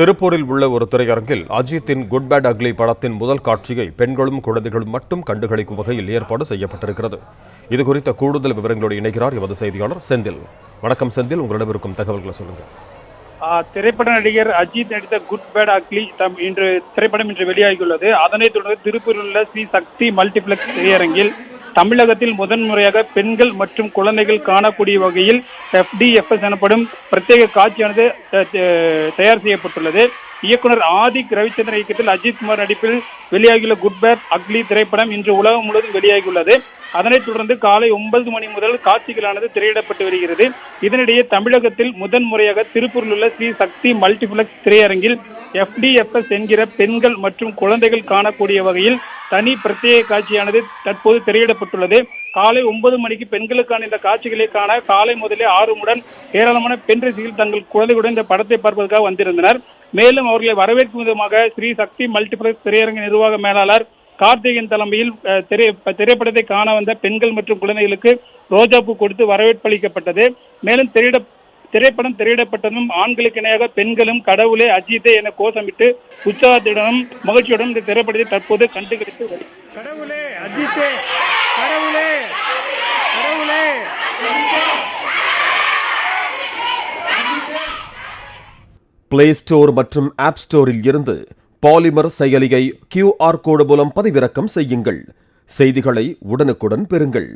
திருப்பூரில் உள்ள ஒரு திரையரங்கில் அஜித்தின் குட் பேட் அக்லி படத்தின் முதல் காட்சியை பெண்களும் குழந்தைகளும் மட்டும் கண்டுகளிக்கும் வகையில் ஏற்பாடு செய்யப்பட்டிருக்கிறது. இது குறித்த கூடுதல் விவரங்களோடு இணைகிறார் எமது செய்தியாளர் செந்தில். வணக்கம் செந்தில் உங்களிடம் இருக்கும் தகவல்களை சொல்லுங்கள். திரைப்பட நடிகர் அஜித் நடித்த குட் பேட் அக்லி தம் இன்று திரைப்படம் இன்று வெளியாகியுள்ளது. அதனைத் தொடர்ந்து திருப்பூரில் உள்ள ஸ்ரீ சக்தி மல்டிபிளெக்ஸ் திரையரங்கில் தமிழகத்தில் முதன்முறையாக பெண்கள் மற்றும் குழந்தைகள் காணக்கூடிய வகையில் எஃப்டிஎஃப்எஸ் எனப்படும் பிரத்யேக காட்சியானது தயார் செய்யப்பட்டுள்ளது. இயக்குனர் ஆதிக் ரவிச்சந்திரன் இயக்கத்தில் அஜித் குமார் நடிப்பில் வெளியாகியுள்ள குட் பேட் அக்லி திரைப்படம் இன்று உலகம் முழுவதும் வெளியாகியுள்ளது. அதனைத் தொடர்ந்து காலை ஒன்பது மணி முதல் காட்சிகளானது திரையிடப்பட்டு வருகிறது. இதனிடையே தமிழகத்தில் முதன்முறையாக திருப்பூரில் உள்ள ஸ்ரீ சக்தி மல்டிபிளக்ஸ் திரையரங்கில் எஃப்டிஎஃப்எஸ் என்கிற பெண்கள் மற்றும் குழந்தைகள் காணக்கூடிய வகையில் தனி பிரத்யேக காட்சியானது தற்போது திரையிடப்பட்டுள்ளது. காலை ஒன்பது மணிக்கு பெண்களுக்கான இந்த காட்சிகளை காண காலை முதலே ஆர்வமுடன் ஏராளமான பெண் ரசிகர்கள் தங்கள் குழந்தைகளுடன் இந்த படத்தை பார்ப்பதற்காக வந்திருந்தனர். மேலும் அவர்களை வரவேற்கும் விதமாக ஸ்ரீ சக்தி மல்டிபிளக்ஸ் திரையரங்க நிர்வாக மேலாளர் கார்த்திகேயன் தலைமையில் திரை திரைப்படத்தை காண வந்த பெண்கள் மற்றும் குழந்தைகளுக்கு ரோஜாப்பூ கொடுத்து வரவேற்பளிக்கப்பட்டது மேலும் திரையிட திரைப்படம் திரையிடப்பட்டதும் ஆண்களுக்கு இணையாக பெண்களும் கடவுளே அஜித்தே என கோஷமிட்டு உற்சாகத்துடனும் மகிழ்ச்சியுடன் இந்த திரைப்படத்தை தற்போது கடவுளே அஜித்தே கடவுளே கடவுளே. பிளே ஸ்டோர் மற்றும் ஆப் ஸ்டோரில் இருந்து பாலிமர் செயலியை கியூஆர் கோடு மூலம் பதிவிறக்கம் செய்யுங்கள். செய்திகளை உடனுக்குடன் பெறுங்கள்.